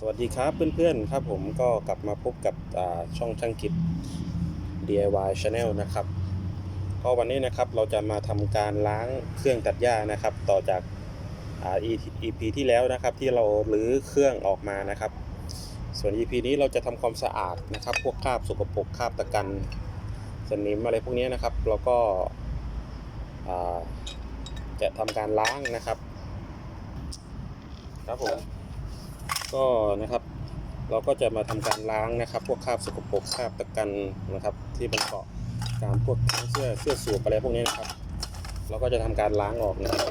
สวัสดีครับเพื่อนๆครับผมก็กลับมาพบกับช่องช่างกิจ DIY Channel นะครับก็วันนี้นะครับเราจะมาทำการล้างเครื่องตัดหญ้านะครับ ต่อจากอ EP ที่แล้วนะครับที่เราลื้อเครื่องออกมานะครับ ส่วน EP นี้เราจะทำความสะอาดนะครับ พวกคราบสกปรกคราบตะกันสนิมอะไรพวกนี้นะครับแล้วก็จะทำการล้างนะครับ ครับผม ก็นะครับ เราก็จะมาทำการล้างนะครับ พวกคราบสกปรกคราบตะกันนะครับ ที่มันเกาะตามพวกเสื้อเสื้อสูบอะไรพวกนี้นะครับ เราก็จะทำการล้างออกนะครับ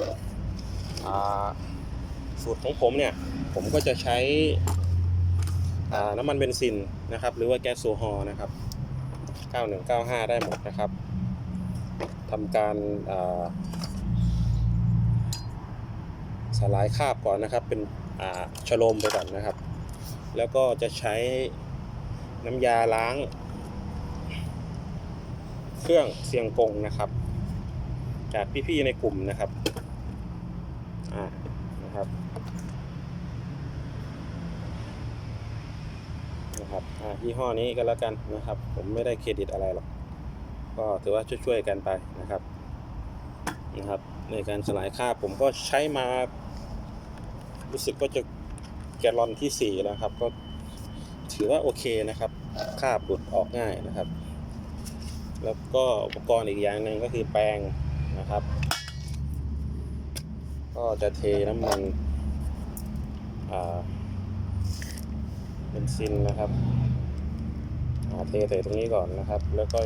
สูตรของผมเนี่ยผมก็จะใช้น้ำมันเบนซินนะครับ หรือว่าแก๊สโซฮอล์นะครับ 9195 ได้หมดนะครับทำการสลายคราบก่อนนะครับเป็น ชโลมไปก่อนนะครับ แล้วก็จะใช้น้ำยาล้าง เครื่องเสียงกงนะครับ จากพี่ๆในกลุ่มนะครับอ่านะครับนะครับอ่ายี่ห้อนี้ก็แล้วกันนะครับ ผมไม่ได้เครดิตอะไรหรอก ก็ถือว่าช่วยๆกันไปนะครับนะครับ ในการสลายคราบผมก็ใช้มา รู้สึกก็จะแกลลอนที่ 4 แล้วครับ ก็ถือว่าโอเคนะครับคาบหลุดออกง่ายนะครับ แล้วก็อุปกรณ์อีกอย่างหนึ่งก็คือแปรงนะครับ ก็จะเทน้ำมันเบนซินนะครับเทใส่ตรงนี้ก่อนนะครับ แล้วก็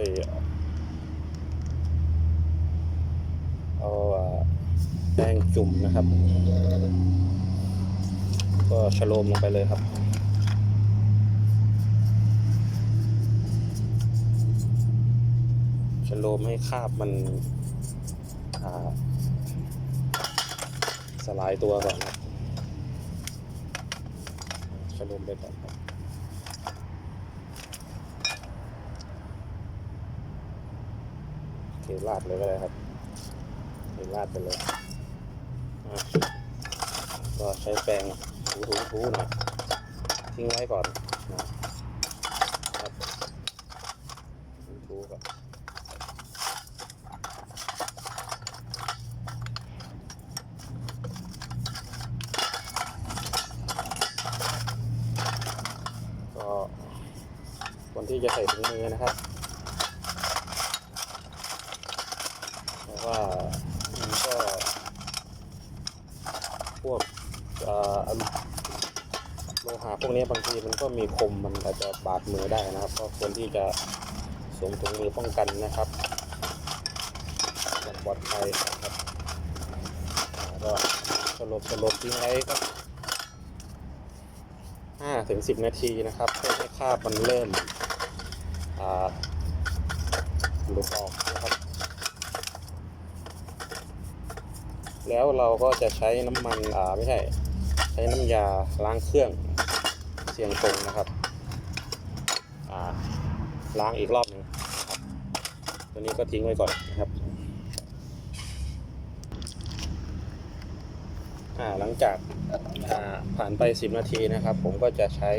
เอาอ่าแป้งจุ่มนะครับ ก็ชโลมลงไปเลยครับชโลมให้คาบมันสลายตัวก่อนนะชโลมไปก่อนครับเคลาดเลยก็ได้ครับเคลาดไปเลยก็ใช้แปรง ถูถูถูหน่อยทิ้งไว้ก่อนนะครับถูก่อนก็คนที่จะใส่ถุงมือนะครับเพราะว่ามันก็ พวกเอ่อโลหะพ วกนี้บางทีมันก็มีคมมันอาจจะบาดมือได้นะครับก็ควรที่จะสวมถุงมือป้องกันนะครับอย่างปลอดภัยนะครับก็สลบสลบทิ้งไว้ก็ห้าถึงสิบนาทีนะครับเพื่อให้คราบมันเริ่มหลุดออกนะครับ แล้วเราก็จะใช้น้ำมันอ่าไม่ใช่ใช้น้ำยาล้างเครื่อง สียงตรงนะครับล้างอีกรอบหนึ่งตัวนี้ก็ทิ้งไว้ก่อนนะครับหลังจากาผ่านไป 10 นาทีนะครับ ผมก็จะใช้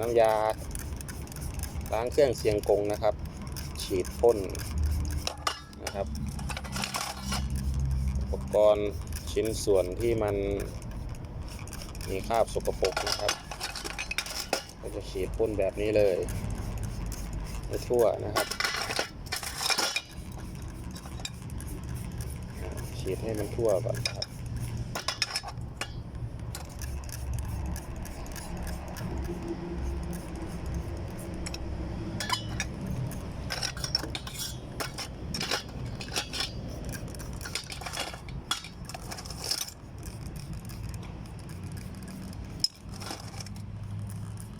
น้ำยาล้างเครื่องเสียงกงนะครับ ฉีดพ่นนะครับ อุปกรณ์ชิ้นส่วนที่มัน มีคราบสกปรกนะครับก็จะฉีดพ่นแบบนี้เลยไปทั่วนะครับฉีดให้มันทั่วก่อนครับ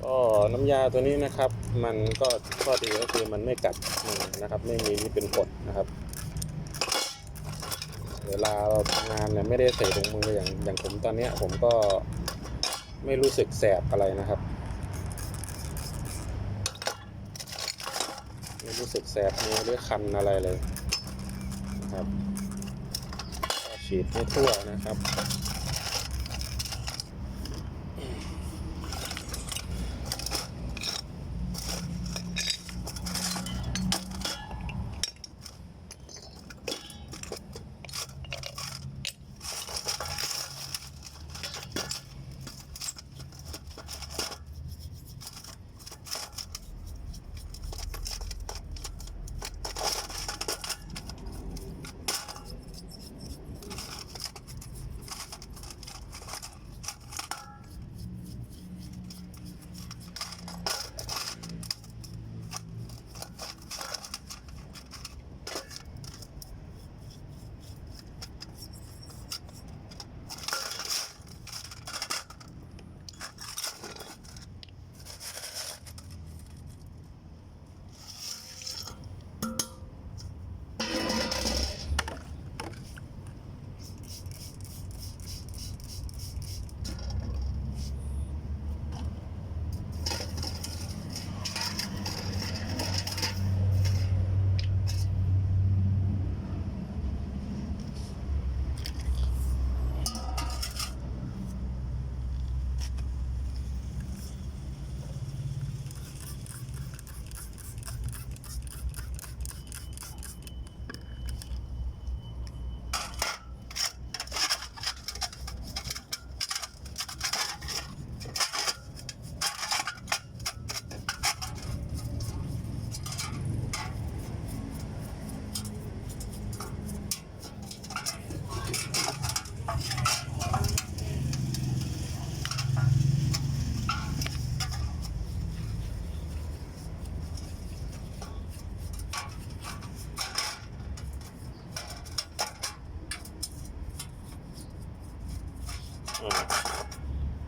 ก็ น้ำยาตัวนี้นะครับ มันก็ข้อดีก็คือมันไม่กัดมือนะครับ ไม่มีนี่เป็นกดนะครับ เวลาเราทำงานเนี่ยไม่ได้ใส่ถุงมืออย่างอย่างผมตอนนี้ผมก็ไม่รู้สึกแสบอะไรนะครับ ไม่รู้สึกแสบมือหรือคันอะไรเลยนะครับฉีดให้ทั่วนะครับ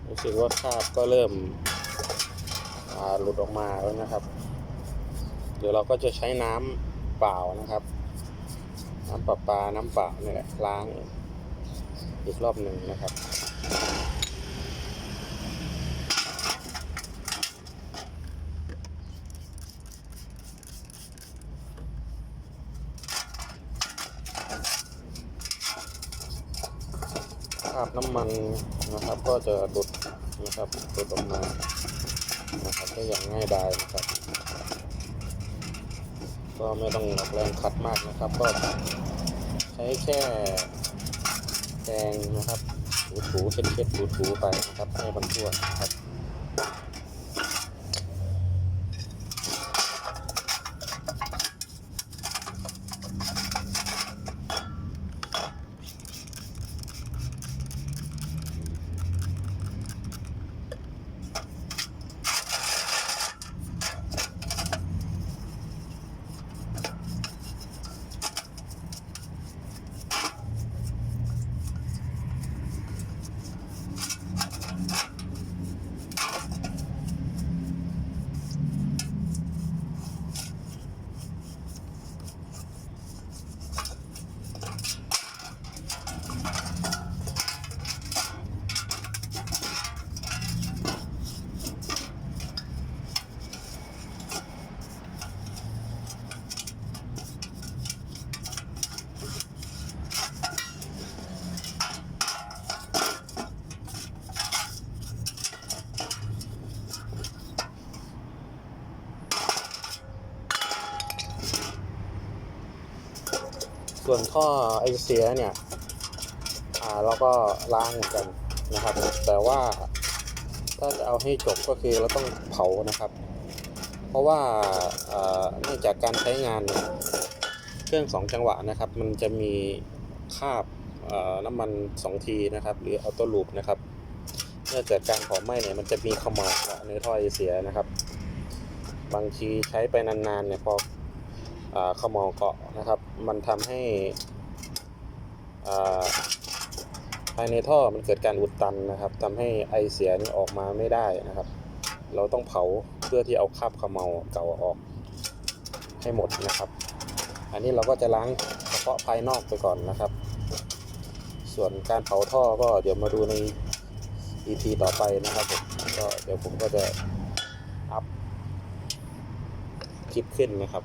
รู้สึกว่าคราบก็เริ่มหลุดออกมาแล้วนะครับ เดี๋ยวเราก็จะใช้น้ำเปล่านะครับ น้ำประปาน้ำเปล่าเนี่ยแหละล้างอีกรอบหนึ่งนะครับ คราบน้ำมันนะครับ ก็จะดุดนะครับดุดออกมานะครับได้อย่างง่ายดายนะครับ ก็ไม่ต้องออกแรงขัดมากนะครับ ก็ใช้แค่แกงนะครับถูถูๆเช็ดเช็ดถูถูๆไปนะครับให้มันทั่วนะครับ ส่วนท่อไอเสียเนี่ยอ่าเราก็ล้างเหมือนกันนะครับ แต่ว่าถ้าจะเอาให้จบก็คือเราต้องเผานะครับ เพราะว่าเนื่องจากการใช้งานเครื่องสองจังหวะนะครับ มันจะมีคาบน้ำมันสองทีนะครับ หรือออโต้ลูปนะครับเนื่องจากการเผาไหม้เนี่ยมันจะมีขมเหลวเกในท่อไอเสียนะครับ บางทีใช้ไปนานๆเนี่ยพอ ขมเหลาเกาะนะครับ มันทำให้ภายในท่อมันเกิดการอุดตันนะครับทำให้ไอเสียนี่ออกมาไม่ได้นะครับ เราต้องเผาเพื่อที่เอาคราบขมเหลาเก่าออกให้หมดนะครับ อันนี้เราก็จะล้างเฉพาะภายนอกไปก่อนนะครับ ส่วนการเผาท่อก็เดี๋ยวมาดูใน EP ต่อไปนะครับผมก็เดี๋ยวผมก็จะอัพคลิปขึ้นนะครับ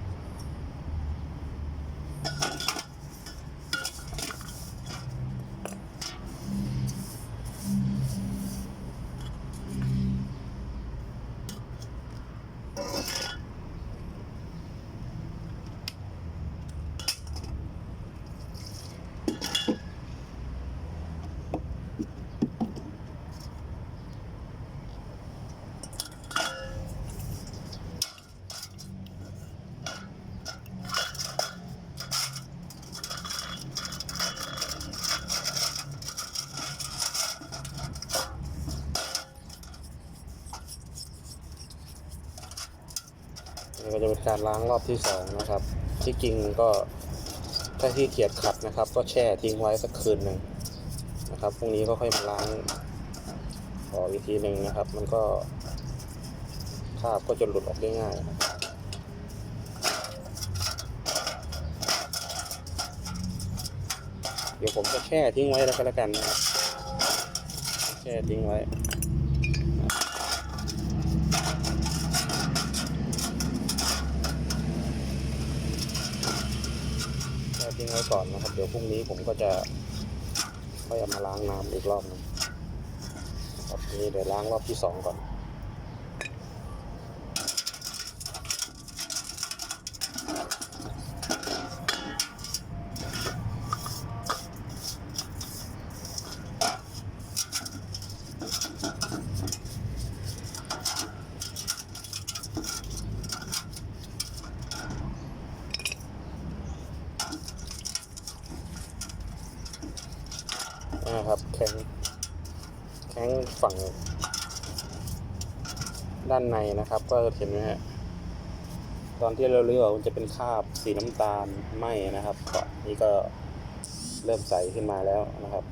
จะเป็นการล้างรอบที่สองนะครับ ที่จริงก็ถ้าที่เกียจขัดนะครับ ก็แช่ทิ้งไว้สักคืนหนึ่งนะครับพรุ่งนี้ก็ค่อยมาล้างขออีกทีหนึ่งนะครับ มันก็คราบก็จะหลุดออกได้ง่ายนะครับเดี๋ยวผมจะแช่ทิ้งไว้แล้วก็แล้วกันนะครับแช่ทิ้งไว้ แช่ทิ้งไว้ก่อนนะครับ เดี๋ยวพรุ่งนี้ผมก็จะค่อยเอามาล้างน้ำอีกรอบหนึงครับนี้เดี๋ยวล้างรอบที่สองก่อน ท้งฝั่ง ด้านในนะครับ ก็เห็นไหมฮะตอนที่เราเลือกมันจะเป็นคราบสีน้ำตาลไหมนะครับก็นี่ก็เริ่มใสขึ้นมาแล้วนะครับ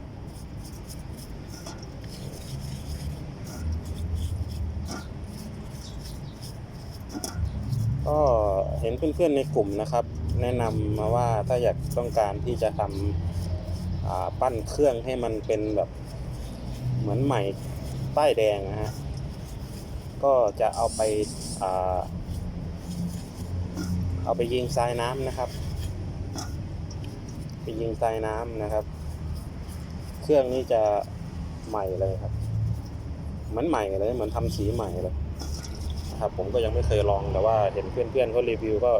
ก็เห็นเพื่อนๆในกลุ่มนะครับ แนะนำมาว่าถ้าอยากต้องการที่จะทำปั้นเครื่องให้มันเป็นแบบ เหมือนใหม่ป้ายแดงนะฮะ ก็จะเอาไปอเอาไปยิงทรายน้ำนะครับ ไปยิงทรายน้ำนะครับ เครื่องนี้จะใหม่เลยครับ เหมือนใหม่เลย เหมือนทำสีใหม่เลยนะครับ ผมก็ยังไม่เคยลองแต่ว่าเห็นเพื่อนๆเขารีวิวก็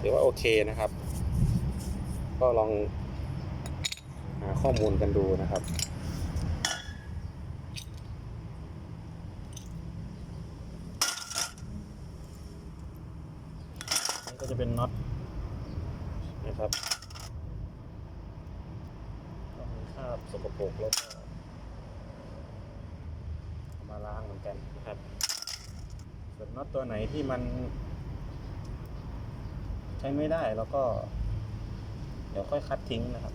ถือว่าโอเคนะครับ ก็ลองหาข้อมูลกันดูนะครับ ก็จะเป็นน็อตนะครับก็มีคราบสกปรกแล้วก็มาล้างเหมือนกันนะครับส่วนน็อตตัวไหนที่มัน ใช้ไม่ได้แล้วก็ เดี๋ยวค่อยคัดทิ้งนะครับ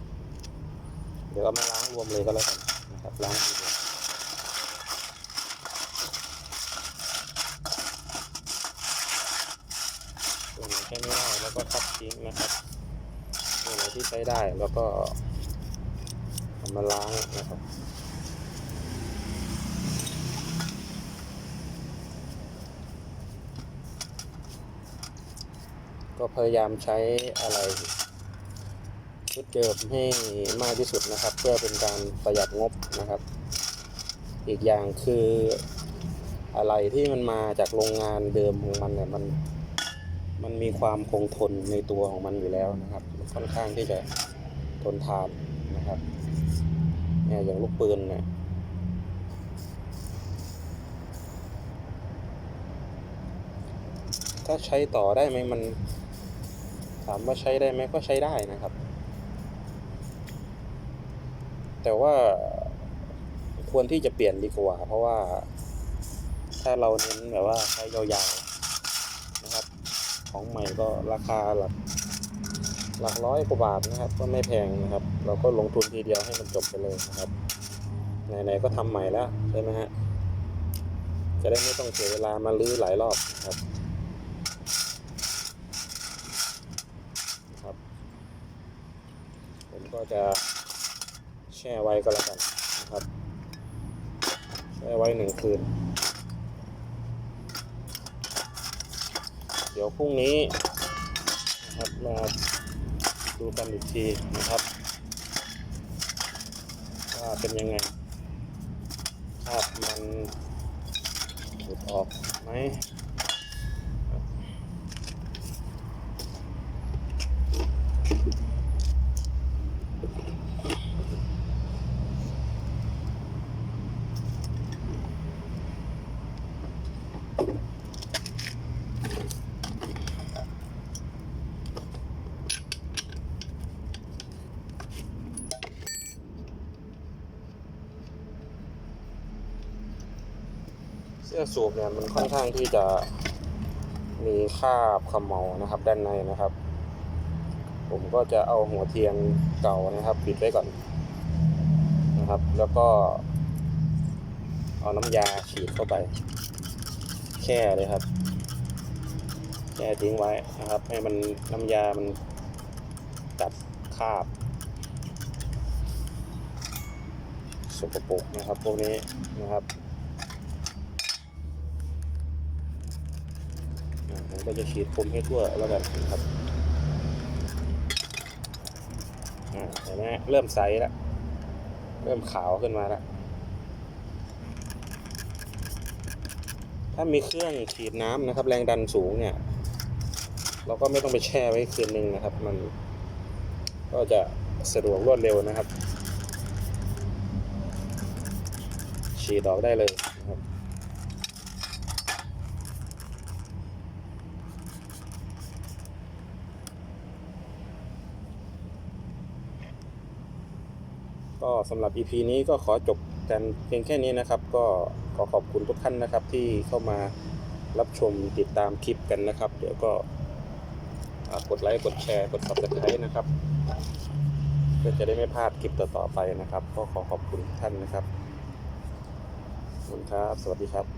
เดี๋ยวเอามาล้างรวมเลยก็แล้วกันนะครับล้างทีเดียวตัวไหน ใช้ไม่ได้แล้วก็คัดทิ้งนะครับตัวไหนที่ใช้ได้แล้วก็เอามาล้างนะครับก็พยายามใช้อะไรชุดเดิมให้มากที่สุดนะครับ เพื่อเป็นการประหยัดงบนะครับ อีกอย่างคืออะไรที่มันมาจากโรงงานเดิมของมันเนี่ยมัน มันมีความคงทนในตัวของมันอยู่แล้วนะครับ ค่อนข้างที่จะทนทานนะครับเนี่ยอย่างลูกปืนเนี่ยถ้าใช้ต่อได้ไหมมัน ถามว่าใช้ได้ไหมก็ใช้ได้นะครับ แต่ว่าควรที่จะเปลี่ยนดีกว่า เพราะว่า ถ้าเราเน้นแบบว่าใช้ยาว ของใหม่ก็ราคาหลักหลักร้อยกว่าบาทนะครับ ก็ไม่แพงนะครับ เราก็ลงทุนทีเดียวให้มันจบไปเลยนะครับไหนๆก็ทำใหม่แล้วใช่ไหมฮะจะได้ไม่ต้องเสียเวลามาลื้อหลายรอบนะครับครับ ผมก็จะแช่ไว้ก็แล้วกันนะครับแช่ไว้หนึ่งคืน ดี๋ยวพรุ่งนี้นะครับมาดูกันอีกทีนะครับว่าเป็นยังไงภาพมันหลุดออกไหม เสื้อสูบเนี่ยมันค่อนข้างที่จะมีคาบเขมเมานะครับ ด้านในนะครับ ผมก็จะเอาหัวเทียนเก่านะครับ ปิดไว้ก่อนนะครับ แล้วก็ เอาน้ำยาฉีดเข้าไปแช่เลยครับแช่ทิ้งไว้นะครับ ให้มันน้ำยามันกัดคาบสกปรกนะครับ พวกนี้นะครับ อ่า ผมก็จะฉีดพรมให้ทั่วแล้วกันครับอ่าเห็นไหมเริ่มใสแล้ว เริ่มขาวขึ้นมาแล้ว ถ้ามีเครื่องฉีดน้ำนะครับ แรงดันสูงเนี่ย เราก็ไม่ต้องไปแช่ไว้คืนหนึ่งนะครับ มัน ก็จะสะดวกรวดเร็วนะครับ ฉีดออกได้เลยนะครับ ก็สำหรับ EP นี้ก็ขอจบกันเพียงแค่นี้นะครับ ก็ขอขอบคุณทุกท่านนะครับ ที่เข้ามารับชมติดตามคลิปกันนะครับ เดี๋ยวก็กดไลค์กดแชร์กด subscribe นะครับเพื่อจะได้ไม่พลาดคลิปต่อๆไปนะครับ ก็ขอขอบคุณท่านนะครับขอบคุณครับ สวัสดีครับ